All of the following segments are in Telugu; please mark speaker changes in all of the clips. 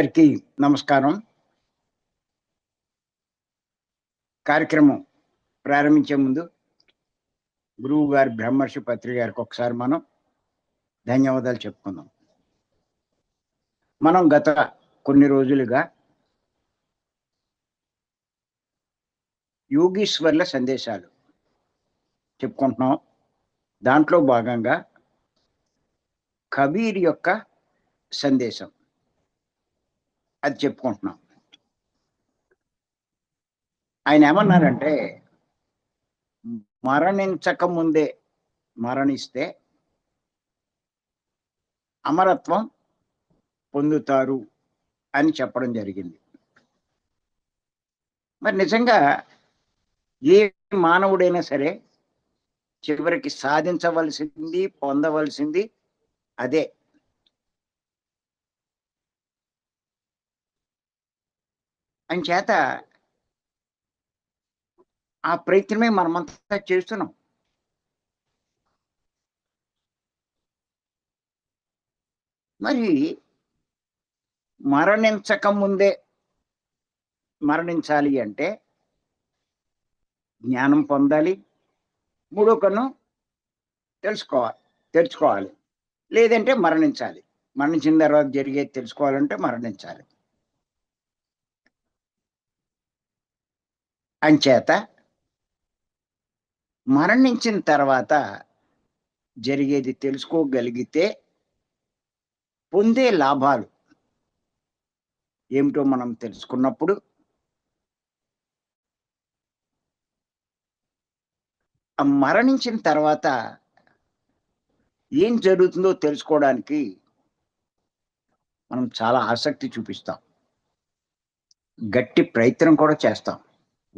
Speaker 1: అందరికీ నమస్కారం. కార్యక్రమం ప్రారంభించే ముందు గురువు గారి బ్రహ్మర్షి పత్రి గారికి ఒకసారి మనం ధన్యవాదాలు చెప్పుకుందాం. మనం గత కొన్ని రోజులుగా యోగీశ్వర్ల సందేశాలు చెప్పుకుంటున్నాం. దాంట్లో భాగంగా కబీర్ యొక్క సందేశం. అది చెప్పుకుంటున్నాం. ఆయన ఏమన్నారంటే మరణించక ముందే మరణిస్తే అమరత్వం పొందుతారు అని చెప్పడం జరిగింది. మరి నిజంగా ఏ మానవుడైనా సరే చివరికి సాధించవలసింది పొందవలసింది అదే. చేత ఆ ప్రయత్నమే మనమంతా చేస్తున్నాం. మరి మరణించక ముందే మరణించాలి అంటే జ్ఞానం పొందాలి మూడో కన్ను తెలుసుకోవాలి తెరుచుకోవాలి. లేదంటే మరణించాలి. మరణించిన తర్వాత జరిగేది తెలుసుకోవాలంటే మరణించాలి. అంచేత మరణించిన తర్వాత జరిగేది తెలుసుకోగలిగితే పొందే లాభాలు ఏమిటో మనం తెలుసుకున్నప్పుడు మరణించిన తర్వాత ఏం జరుగుతుందో తెలుసుకోవడానికి మనం చాలా ఆసక్తి చూపిస్తాం. గట్టి ప్రయత్నం కూడా చేస్తాం.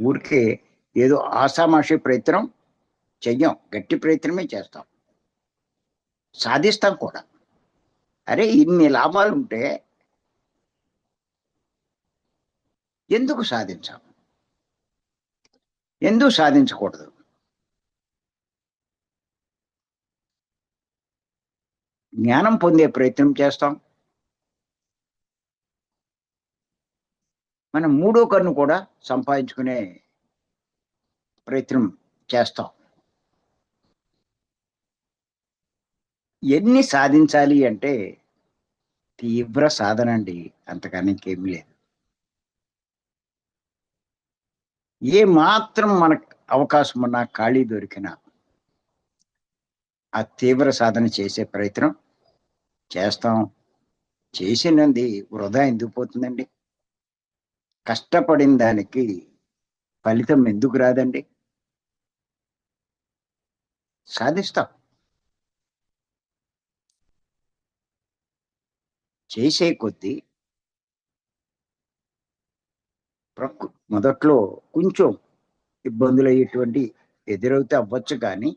Speaker 1: ఊరికే ఏదో ఆషామాషి ప్రయత్నం చెయ్యం గట్టి ప్రయత్నమే చేస్తాం. సాధిస్తాం కూడా. అరే ఇన్ని లాభాలు ఉంటే ఎందుకు సాధించాం? ఎందుకు సాధించకూడదు? జ్ఞానం పొందే ప్రయత్నం చేస్తాం. మనం మూడో కన్ను కూడా సంపాదించుకునే ప్రయత్నం చేస్తాం. ఎన్ని సాధించాలి అంటే తీవ్ర సాధన అండి అంతకన్నా ఇంకేం లేదు. ఏ మాత్రం మనకు అవకాశం ఉన్నా ఖాళీ దొరికినా ఆ తీవ్ర సాధన చేసే ప్రయత్నం చేస్తాం. చేసినది వృధా ఎందుకు పోతుందండి? కష్టపడిన దానికి ఫలితం ఎందుకు రాదండి? సాధిస్తాం. చేసే కొద్దీ ప్రకృ మొదట్లో కొంచెం ఇబ్బందులు అయ్యేటువంటి ఎదురవుతే అవ్వచ్చు కానీ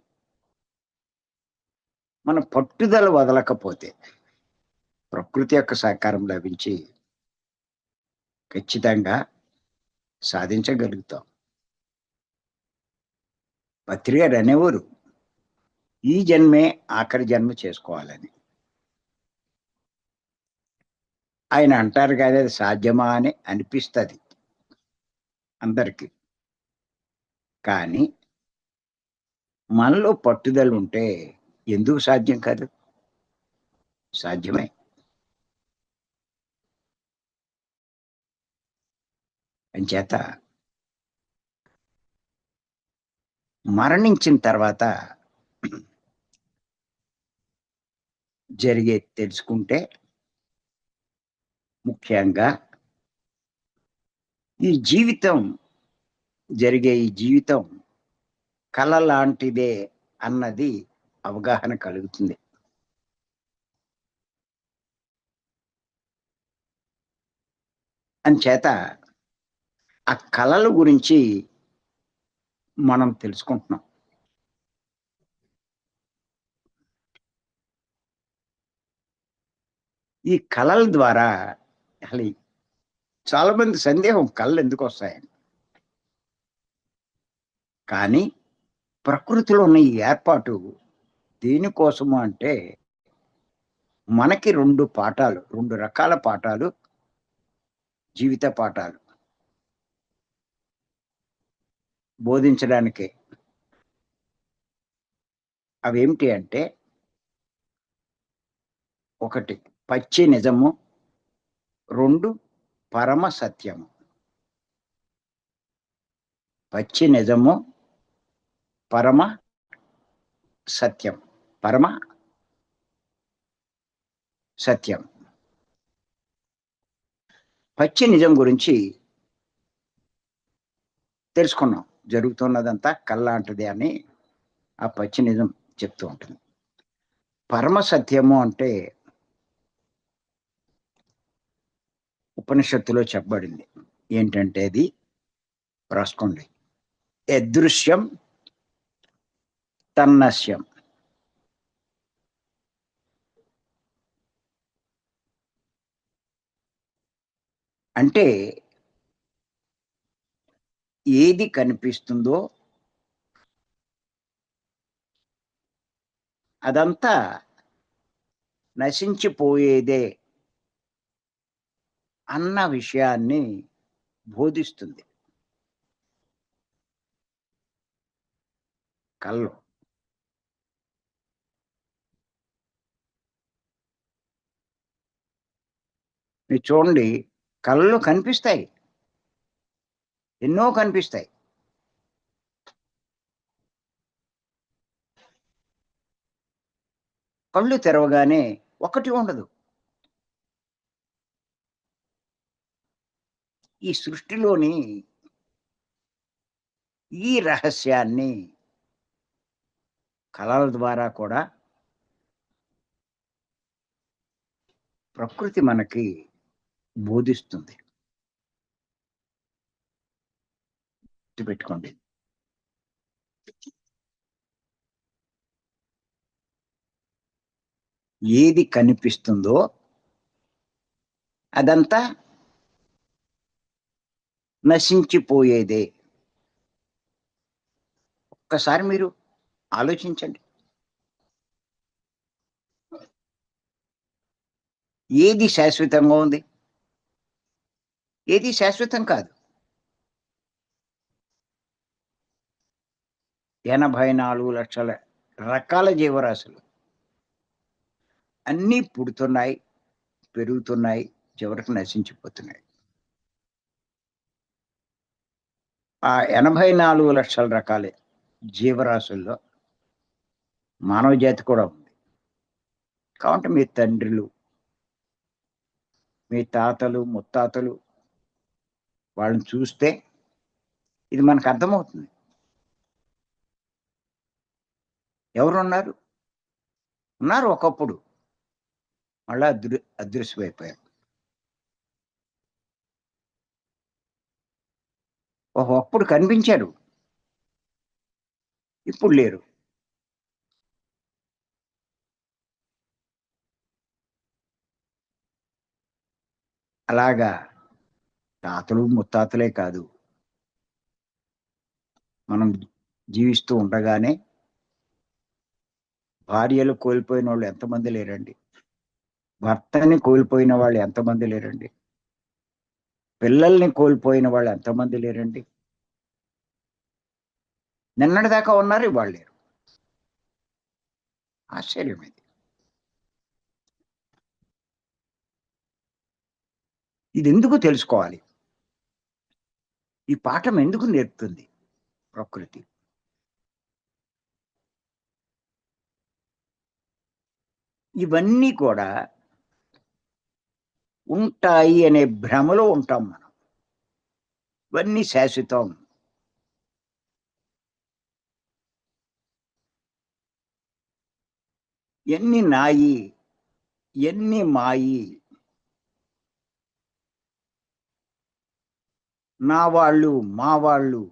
Speaker 1: మన పట్టుదల వదలకపోతే ప్రకృతి యొక్క సహకారం లభించి ఖచ్చితంగా సాధించగలుగుతాం. పత్రికారు అనేవారు ఈ జన్మే ఆఖరి జన్మ చేసుకోవాలని. ఆయన అంటారు కానీ అది సాధ్యమా అని అనిపిస్తుంది అందరికీ. కానీ మనలో పట్టుదల ఉంటే ఎందుకు సాధ్యం కాదు? సాధ్యమే. అంచేత మరణించిన తర్వాత జరిగే తెలుసుకుంటే ముఖ్యంగా ఈ జీవితం జరిగే ఈ జీవితం కళ లాంటిదే అన్నది అవగాహన కలుగుతుంది. అంచేత ఆ కళల గురించి మనం తెలుసుకుంటున్నాం. ఈ కళల ద్వారా అసలు చాలామంది సందేహం కళ్ళు ఎందుకు వస్తాయని. కానీ ప్రకృతిలో ఉన్న ఈ ఏర్పాటు దేనికోసము అంటే మనకి రెండు పాఠాలు రెండు రకాల పాఠాలు జీవిత పాఠాలు. బోధించడానికే. అవేమిటి అంటే ఒకటి పచ్చి నిజము రెండు పరమ సత్యము. పచ్చి నిజము పరమ సత్యం పరమ సత్యం. పచ్చి నిజం గురించి తెలుసుకున్నాం. జరుగుతున్నదంతా కల్లాంటిది అని ఆ పచ్చి నిజం చెప్తూ ఉంటుంది. పరమ సత్యము అంటే ఉపనిషత్తులో చెప్పబడింది. ఏంటంటే అది? రాసుకోండి. యదృశ్యం తన్నస్యం అంటే ఏది కనిపిస్తుందో అదంతా నశించిపోయేదే అన్న విషయాన్ని బోధిస్తుంది. కళ్ళు మీరు చూడండి కళ్ళు కనిపిస్తాయి. ఎన్నో కనిపిస్తాయి. కళ్ళు తెరవగానే ఒకటి ఉండదు. ఈ సృష్టిలోని ఈ రహస్యాన్ని కళల ద్వారా కూడా ప్రకృతి మనకి బోధిస్తుంది. పెట్టుకోండి ఏది కనిపిస్తుందో అదంతా నశించిపోయేదే. ఒక్కసారి మీరు ఆలోచించండి. ఏది శాశ్వతంగా ఉంది? ఏది శాశ్వతం కాదు. ఎనభై నాలుగు లక్షల రకాల జీవరాశులు. అన్నీ పుడుతున్నాయి పెరుగుతున్నాయి చివరికి నశించిపోతున్నాయి. ఆ ఎనభై నాలుగు లక్షల రకాల జీవరాశుల్లో మానవ జాతి కూడా ఉంది. కాబట్టి మీ తండ్రులు మీ తాతలు ముత్తాతలు వాళ్ళని చూస్తే ఇది మనకు అర్థమవుతుంది. ఎవరున్నారు? ఉన్నారు ఒకప్పుడు. మళ్ళా అదృ అదృశ్యమైపోయారు. ఒకప్పుడు కనిపించారు. ఇప్పుడు లేరు. అలాగా తాతలు ముత్తాతలే కాదు. మనం జీవిస్తూ ఉండగానే భార్యలు కోల్పోయిన వాళ్ళు ఎంతమంది లేరండి? భర్తని కోల్పోయిన వాళ్ళు ఎంతమంది లేరండి? పిల్లల్ని కోల్పోయిన వాళ్ళు ఎంతమంది లేరండి? నిన్నటి దాకా ఉన్నారు ఇవాళ లేరు. ఆశ్చర్యం ఇది. ఇది ఎందుకు తెలుసుకోవాలి? ఈ పాఠం ఎందుకు నేర్పుతుంది ప్రకృతి? ఇవన్నీ కూడా ఉంటాయి అనే భ్రమలో ఉంటాం మనం. ఇవన్నీ శాశ్వతం. ఎన్ని నాయి ఎన్ని మాయి నా వాళ్ళు మా వాళ్ళు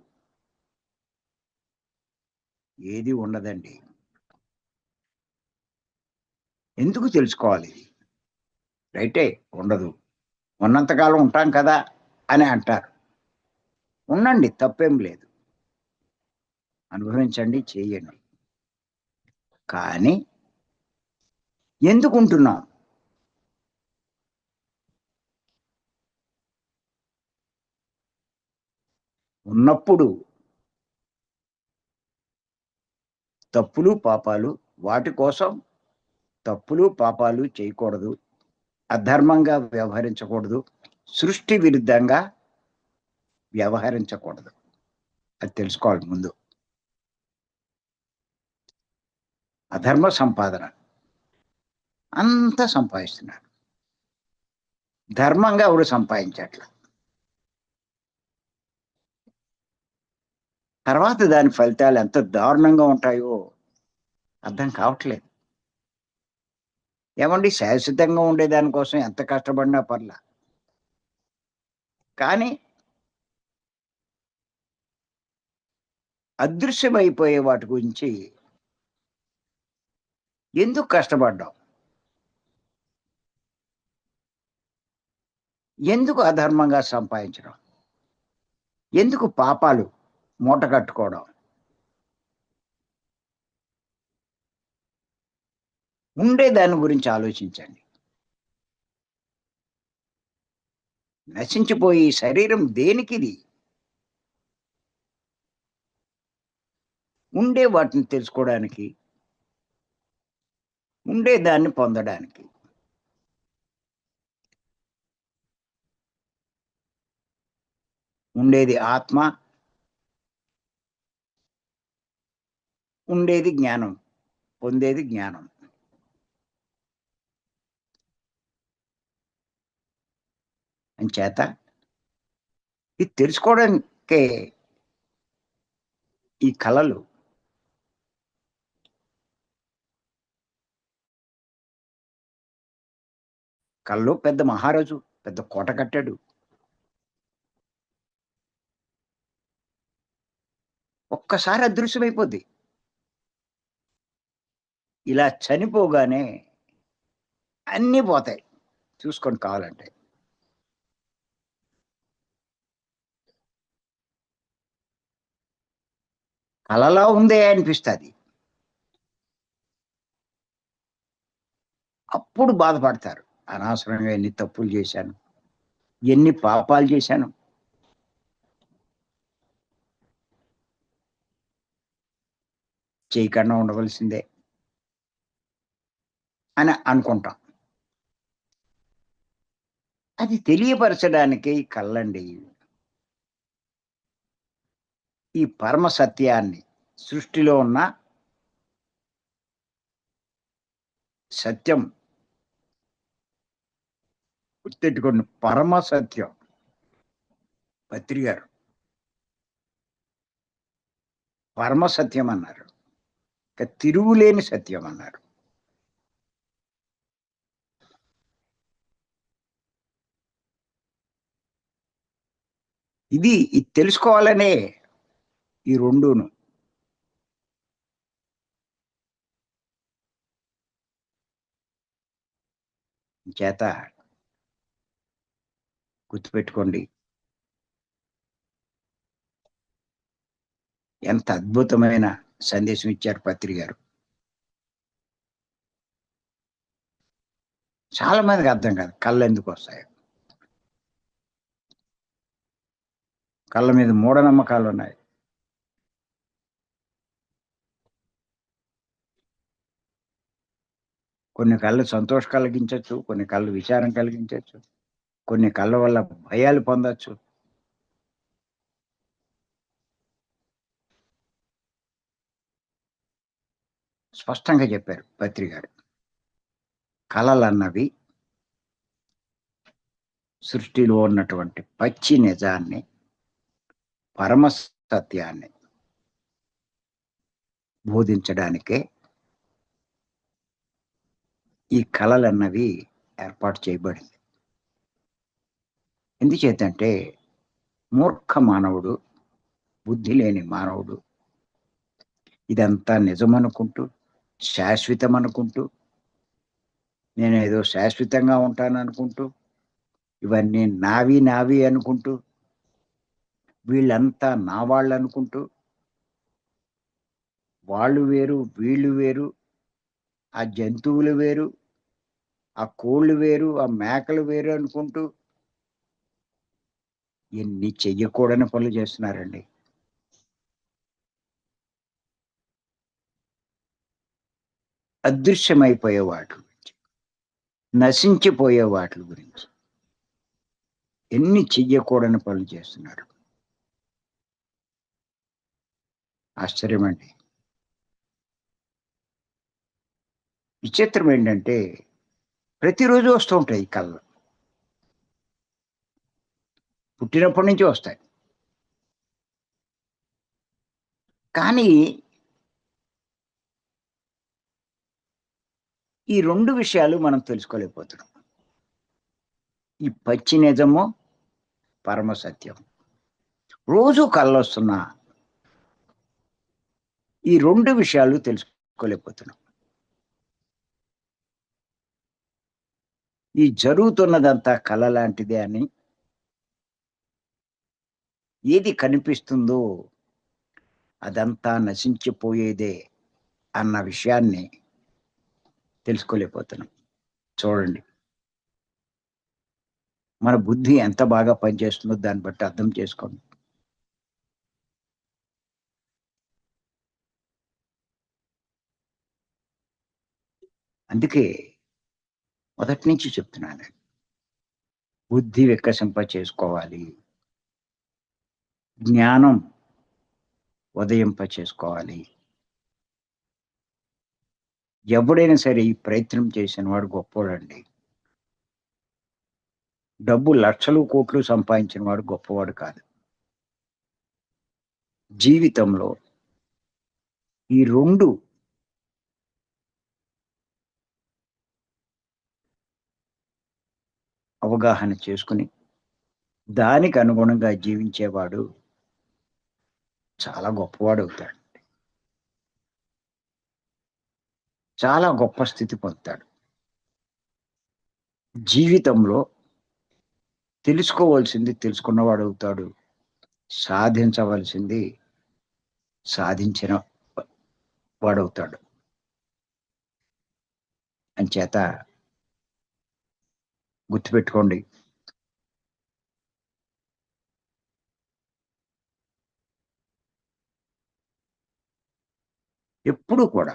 Speaker 1: ఏది ఉండదండి. ఎందుకు తెలుసుకోవాలి? రైటే ఉండదు. ఉన్నంతకాలం ఉంటాం కదా అని అంటారు. ఉండండి తప్పేం లేదు. అనుభవించండి చేయండి. కానీ ఎందుకు ఉంటున్నాం ఉన్నప్పుడు తప్పులు పాపాలు వాటి కోసం తప్పులు పాపాలు చేయకూడదు. అధర్మంగా వ్యవహరించకూడదు. సృష్టి విరుద్ధంగా వ్యవహరించకూడదు. అది తెలుసుకోవాలి ముందు. అధర్మ సంపాదన. అంతా సంపాదిస్తున్నాడు. ధర్మంగా ఎవరు సంపాదించట్ల? తర్వాత దాని ఫలితాలు ఎంత దారుణంగా ఉంటాయో అర్థం కావట్లేదు. ఏమండి శాశ్వతంగా ఉండేదానికోసం ఎంత కష్టపడినా పర్లా. కానీ అదృశ్యమైపోయే వాటి గురించి ఎందుకు కష్టపడ్డాం? ఎందుకు అధర్మంగా సంపాదించడం? ఎందుకు పాపాలు మూట కట్టుకోవడం ఉండే దాని గురించి ఆలోచించండి. నశించిపోయి శరీరం దేనికిది? ఉండే వాటిని తెలుసుకోవడానికి ఉండే దాన్ని పొందడానికి. ఉండేది ఆత్మ ఉండేది జ్ఞానం పొందేది జ్ఞానం. అంచేత ఇది తెలుసుకోవడానికే ఈ కళలు కళ్ళు పెద్ద మహారాజు పెద్ద కోట కట్టాడు. ఒక్కసారి అదృశ్యమైపోద్ది. ఇలా చనిపోగానే అన్నీ పోతాయి. చూసుకొని కావాలంటే. కళలో ఉందే అనిపిస్తుంది. అప్పుడు బాధపడతారు. అనవసరంగా ఎన్ని తప్పులు చేశాను ఎన్ని పాపాలు చేశాను. చేయకుండా ఉండవలసిందే అని అనుకుంటాం. అది తెలియపరచడానికి కళ్ళండి. ఈ పరమ సత్యాన్ని సృష్టిలో ఉన్న సత్యం గుర్తెట్టుకోండి. పరమ సత్యం. పత్రి గారు. పరమ సత్యం అన్నారు. ఇక తిరుగులేని సత్యం అన్నారు. ఇది ఇది తెలుసుకోవాలనే ఈ రెండును. చేత గుర్తుపెట్టుకోండి. ఎంత అద్భుతమైన సందేశం ఇచ్చారు పత్రి గారు. చాలా మందికి అర్థం కాదు కళ్ళు ఎందుకు వస్తాయి. కళ్ళ మీద మూఢనమ్మకాలు ఉన్నాయి. కొన్ని కళ్ళు సంతోషం కలిగించవచ్చు కొన్ని కళ్ళు విచారం కలిగించవచ్చు కొన్ని కళ్ళ వల్ల భయాలు పొందొచ్చు. స్పష్టంగా చెప్పారు పత్రి గారు. కళలు అన్నవి సృష్టిలో ఉన్నటువంటి పచ్చి నిజాన్ని పరమ సత్యాన్ని బోధించడానికే ఈ కళలు అన్నవి ఏర్పాటు చేయబడింది. ఎందుచేతంటే మూర్ఖ మానవుడు బుద్ధి లేని మానవుడు ఇదంతా నిజమనుకుంటూ శాశ్వతం అనుకుంటూ నేను ఏదో శాశ్వతంగా ఉంటాను అనుకుంటూ ఇవన్నీ నావి నావి అనుకుంటూ వీళ్ళంతా నా వాళ్ళు అనుకుంటూ వాళ్ళు వేరు వీళ్ళు వేరు ఆ జంతువులు వేరు ఆ కోళ్ళు వేరు ఆ మేకలు వేరు అనుకుంటూ ఎన్ని చెయ్యకూడని పనులు చేస్తున్నారండి. అదృశ్యమైపోయే వాటి గురించి నశించిపోయే వాటి గురించి ఎన్ని చెయ్యకూడని పనులు చేస్తున్నారు? ఆశ్చర్యమండి. విచిత్రం ఏంటంటే ప్రతిరోజు వస్తూ ఉంటాయి ఈ కళ్ళు. పుట్టినప్పటి నుంచి వస్తాయి. కానీ ఈ రెండు విషయాలు మనం తెలుసుకోలేకపోతున్నాం. ఈ పచ్చి నిజము పరమ సత్యం. రోజు కళ్ళొస్తున్నా ఈ రెండు విషయాలు తెలుసుకోలేకపోతున్నాం. ఈ జరుగుతున్నదంతా కళ లాంటిదే అని ఏది కనిపిస్తుందో అదంతా నశించిపోయేదే అన్న విషయాన్ని తెలుసుకోలేకపోతున్నాం. చూడండి. మన బుద్ధి ఎంత బాగా పనిచేస్తుందో దాన్ని బట్టి అర్థం చేసుకోండి. అందుకే మొదటి నుంచి చెప్తున్నాను. బుద్ధి వికసింప చేసుకోవాలి. జ్ఞానం ఉదయింప చేసుకోవాలి. ఎవడైనా సరే ఈ ప్రయత్నం చేసిన వాడు గొప్పవాడండి డబ్బు లక్షలు కోట్లు సంపాదించిన వాడు గొప్పవాడు కాదు. జీవితంలో ఈ రెండు అవగాహన చేసుకుని దానికి అనుగుణంగా జీవించేవాడు చాలా గొప్పవాడు అవుతాడు. చాలా గొప్ప స్థితి పొందుతాడు. జీవితంలో తెలుసుకోవాల్సింది తెలుసుకున్నవాడు అవుతాడు. సాధించవలసింది సాధించిన వాడవుతాడు అంచేత గుర్తుపెట్టుకోండి. ఎప్పుడూ కూడా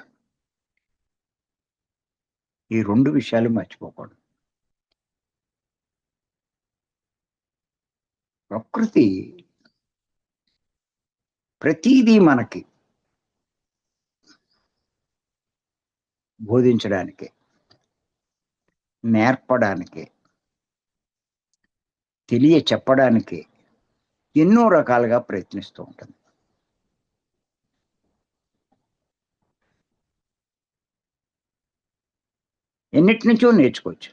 Speaker 1: ఈ రెండు విషయాలు మర్చిపోకూడదు. ప్రకృతి ప్రతీదీ మనకి బోధించడానికి నేర్పడానికి తెలియ చెప్పడానికి ఎన్నో రకాలుగా ప్రయత్నిస్తూ ఉంటుంది. ఎన్నిటి నుంచో నేర్చుకోవచ్చు.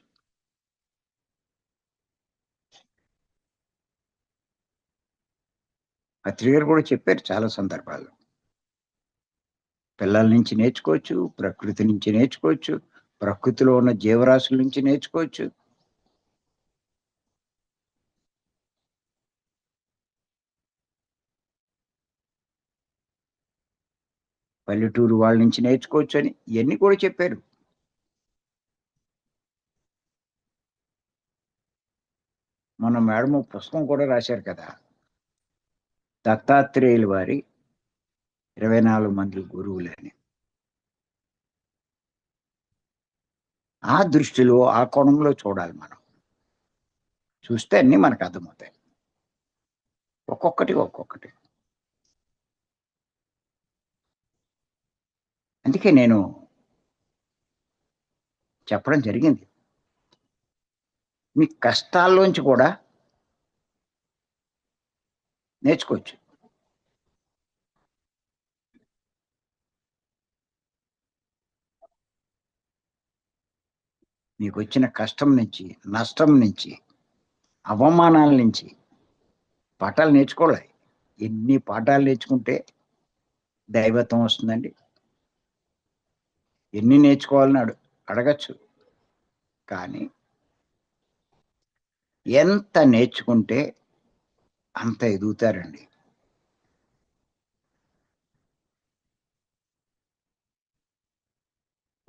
Speaker 1: అత్రిగారు కూడా చెప్పారు చాలా సందర్భాల్లో. పిల్లల నుంచి నేర్చుకోవచ్చు ప్రకృతి నుంచి నేర్చుకోవచ్చు ప్రకృతిలో ఉన్న జీవరాశుల నుంచి నేర్చుకోవచ్చు. పల్లెటూరు వాళ్ళ నుంచి నేర్చుకోవచ్చు అని ఇవన్నీ కూడా చెప్పారు. మన మేడం పుస్తకం కూడా రాశారు కదా. దత్తాత్రేయులు వారి ఇరవై నాలుగు మంది గురువులని. ఆ దృష్టిలో ఆ కోణంలో చూడాలి మనం. చూస్తే అన్నీ మనకు అర్థమవుతాయి. ఒక్కొక్కటి ఒక్కొక్కటి. అందుకే నేను చెప్పడం జరిగింది. మీ కష్టాల్లోంచి కూడా నేర్చుకోవచ్చు. మీకు వచ్చిన కష్టం నుంచి నష్టం నుంచి అవమానాల నుంచి పాఠాలు నేర్చుకోవాలి. ఎన్ని పాఠాలు నేర్చుకుంటే దైవత్వం వస్తుందండి. ఎన్ని నేర్చుకోవాలని అడు అడగచ్చు. కానీ ఎంత నేర్చుకుంటే అంత ఎదుగుతారండి.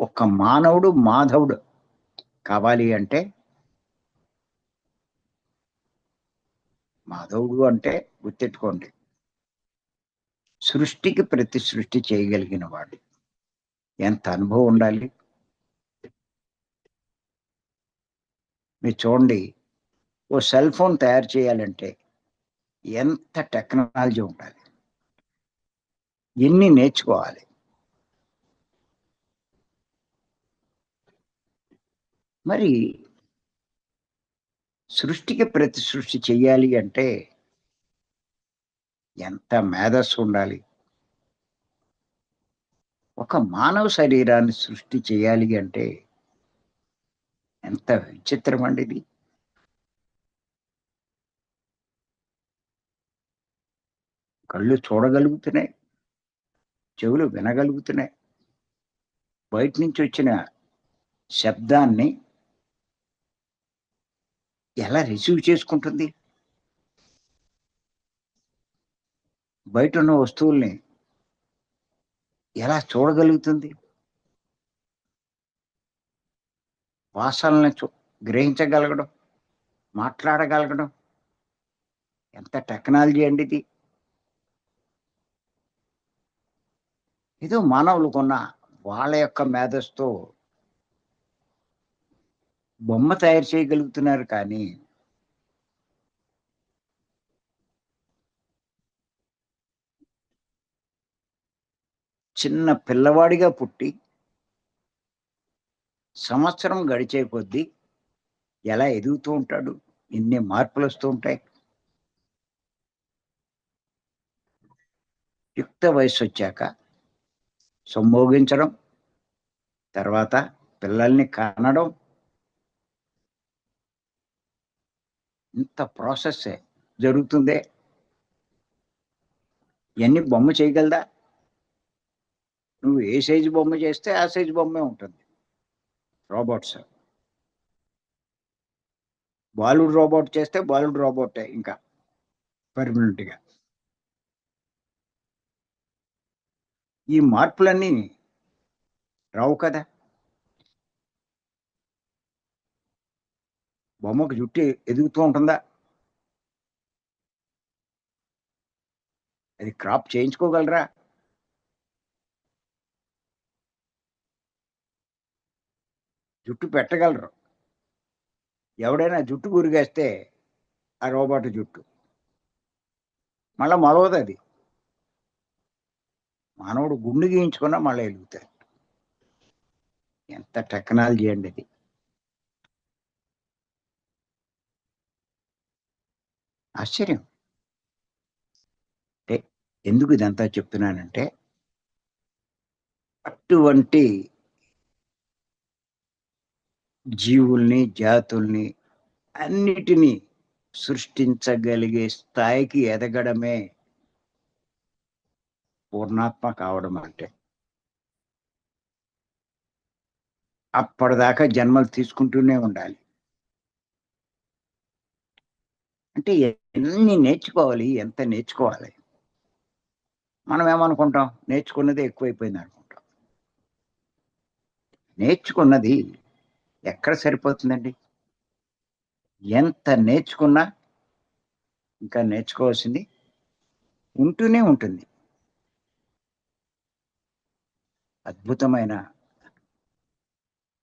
Speaker 1: ఒక మానవుడు మాధవుడు కావాలి అంటే మాధవుడు అంటే గుర్తెట్టుకోండి సృష్టికి ప్రతి సృష్టి చేయగలిగిన వాడు. ఎంత అనుభవం ఉండాలి? మీరు చూడండి ఓ సెల్ ఫోన్ తయారు చేయాలంటే ఎంత టెక్నాలజీ ఉండాలి? ఎన్ని నేర్చుకోవాలి? మరి సృష్టికి ప్రతి సృష్టి చేయాలి అంటే ఎంత మేధస్సు ఉండాలి? ఒక మానవ శరీరాన్ని సృష్టి చేయాలి అంటే ఎంత విచిత్రం అండి ఇది. కళ్ళు చూడగలుగుతున్నాయి చెవులు వినగలుగుతున్నాయి. బయట నుంచి వచ్చిన శబ్దాన్ని ఎలా రిసీవ్ చేసుకుంటుంది? బయట ఉన్న వస్తువుల్ని ఎలా చూడగలుగుతుంది? వాసనల్ని చూ గ్రహించగలగడం మాట్లాడగలగడం. ఎంత టెక్నాలజీ అండి ఇది. ఏదో మానవులకున్న వాళ్ళ యొక్క మేధస్తో బొమ్మ తయారు చేయగలుగుతున్నారు కానీ చిన్న పిల్లవాడిగా పుట్టి సంవత్సరం గడిచే కొద్దీ ఎలా ఎదుగుతూ ఉంటాడు? ఎన్ని మార్పులు వస్తూ ఉంటాయి? యుక్త వయసు వచ్చాక సంభోగించడం తర్వాత పిల్లల్ని కనడం. ఇంత ప్రాసెస్ జరుగుతుందే? ఇవన్నీ బొమ్మ చేయగలదా? నువ్వు ఏ సైజు బొమ్మ చేస్తే ఆ సైజు బొమ్మే ఉంటుంది. రోబోట్స్ బాలుడు రోబోట్ చేస్తే బాలుడు రోబోటే ఇంకా. పర్మనెంట్గా ఈ మార్పులన్నీ రావు కదా. బొమ్మకు జుట్టు ఎదుగుతూ ఉంటుందా? అది క్రాప్ చేయించుకోగలరా? జుట్టు పెట్టగలరు. ఎవడైనా జుట్టు గురిగేస్తే ఆ రోబోట్ జుట్టు. మళ్ళా మొలవదు అది. మానవుడు గుండు గీయించుకున్నా మళ్ళీ వెలుగుతాడు ఎంత టెక్నాలజీ అండి అది. ఆశ్చర్యం. అంటే ఎందుకు ఇదంతా చెప్తున్నానంటే అటువంటి జీవుల్ని జాతుల్ని అన్నిటినీ సృష్టించగలిగే స్థాయికి ఎదగడమే పూర్ణాత్మ కావడం అంటే. అప్పటిదాకా జన్మలు తీసుకుంటూనే ఉండాలి. అంటే ఎన్ని నేర్చుకోవాలి ఎంత నేర్చుకోవాలి? మనం ఏమనుకుంటాం నేర్చుకున్నది ఎక్కువైపోయింది అనుకుంటాం నేర్చుకున్నది ఎక్కడ సరిపోతుందండి? ఎంత నేర్చుకున్నా ఇంకా నేర్చుకోవాల్సింది ఉంటూనే ఉంటుంది. అద్భుతమైన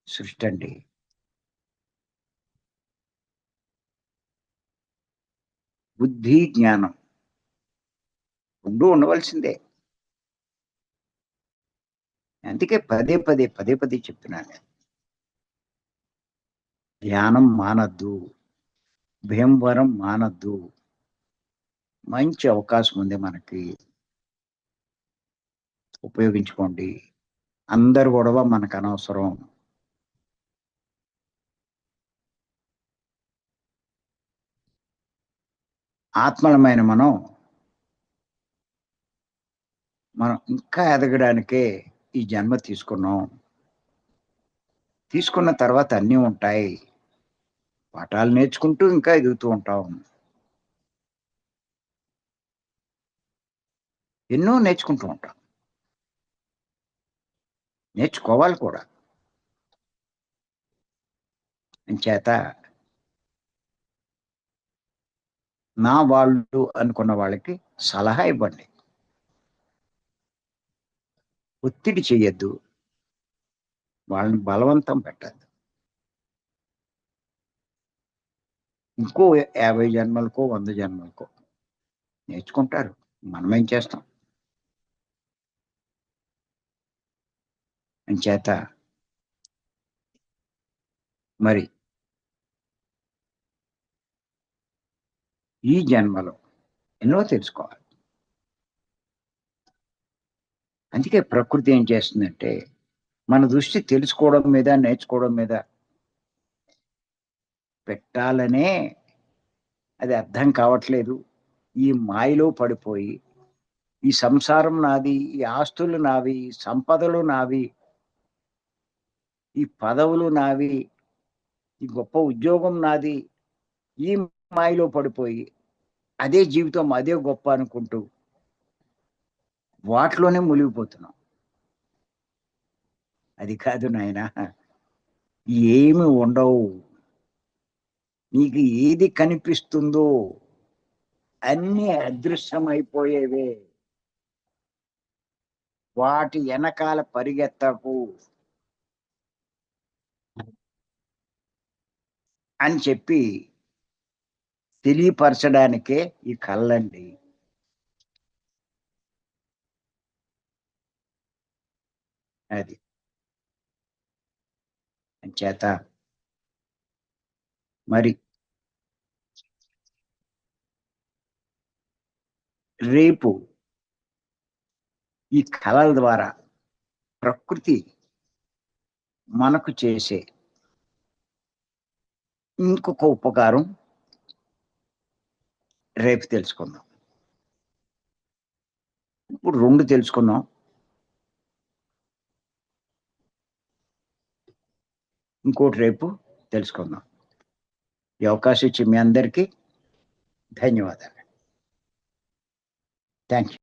Speaker 1: సృష్టి అండి. బుద్ధి జ్ఞానం రెండు ఉండవలసిందే. అందుకే పదే పదే పదే పదే చెప్తున్నాను. ధ్యానం మానద్దు. భీమవరం మానద్దు. మంచి అవకాశం ఉంది మనకి. ఉపయోగించుకోండి. అందరు గొడవ మనకు అనవసరం. ఆత్మలమైన మనం మనం ఇంకా ఎదగడానికే ఈ జన్మ తీసుకున్నాం. తీసుకున్న తర్వాత అన్నీ ఉంటాయి. పాఠాలు నేర్చుకుంటూ ఇంకా ఎదుగుతూ ఉంటావు. ఎన్నో నేర్చుకుంటూ ఉంటాం నేర్చుకోవాలి కూడా. చేత నా వాళ్ళు అనుకున్న వాళ్ళకి సలహా ఇవ్వండి. ఒత్తిడి చేయొద్దు. వాళ్ళని బలవంతం పెట్టద్దు. ఇంకో యాభై జన్మలకో వంద జన్మలకో నేర్చుకుంటారు. మనమేం చేస్తాం? అంచేత మరి ఈ జన్మలో ఎన్నో తెలుసుకోవాలి. అందుకే ప్రకృతి ఏం చేస్తుందంటే మన దృష్టి తెలుసుకోవడం మీద నేర్చుకోవడం మీద పెట్టాలనే అది అర్థం కావట్లేదు. ఈ మాయలో పడిపోయి ఈ సంసారం నాది ఈ ఆస్తులు నావి ఈ సంపదలు నావి ఈ పదవులు నావి ఈ గొప్ప ఉద్యోగం నాది ఈ మాయలో పడిపోయి అదే జీవితం అదే గొప్ప అనుకుంటూ వాటిలోనే మునిగిపోతున్నాం. అది కాదు నాయన ఏమి ఉండవు. నీకు ఏది కనిపిస్తుందో అన్ని అదృశ్యమైపోయేవే. వాటి వెనకాల పరిగెత్తకు అని చెప్పి తెలియపరచడానికే ఈ కళ్ళండి. అది. చేత మరి రేపు ఈ కళల ద్వారా ప్రకృతి మనకు చేసే ఇంకొక ఉపకారం రేపు తెలుసుకుందాం. ఇప్పుడు రెండు తెలుసుకుందాం. ఇంకోటి రేపు తెలుసుకుందాం. ఈ అవకాశం ఇచ్చి మీ అందరికీ ధన్యవాదాలు. Thank you.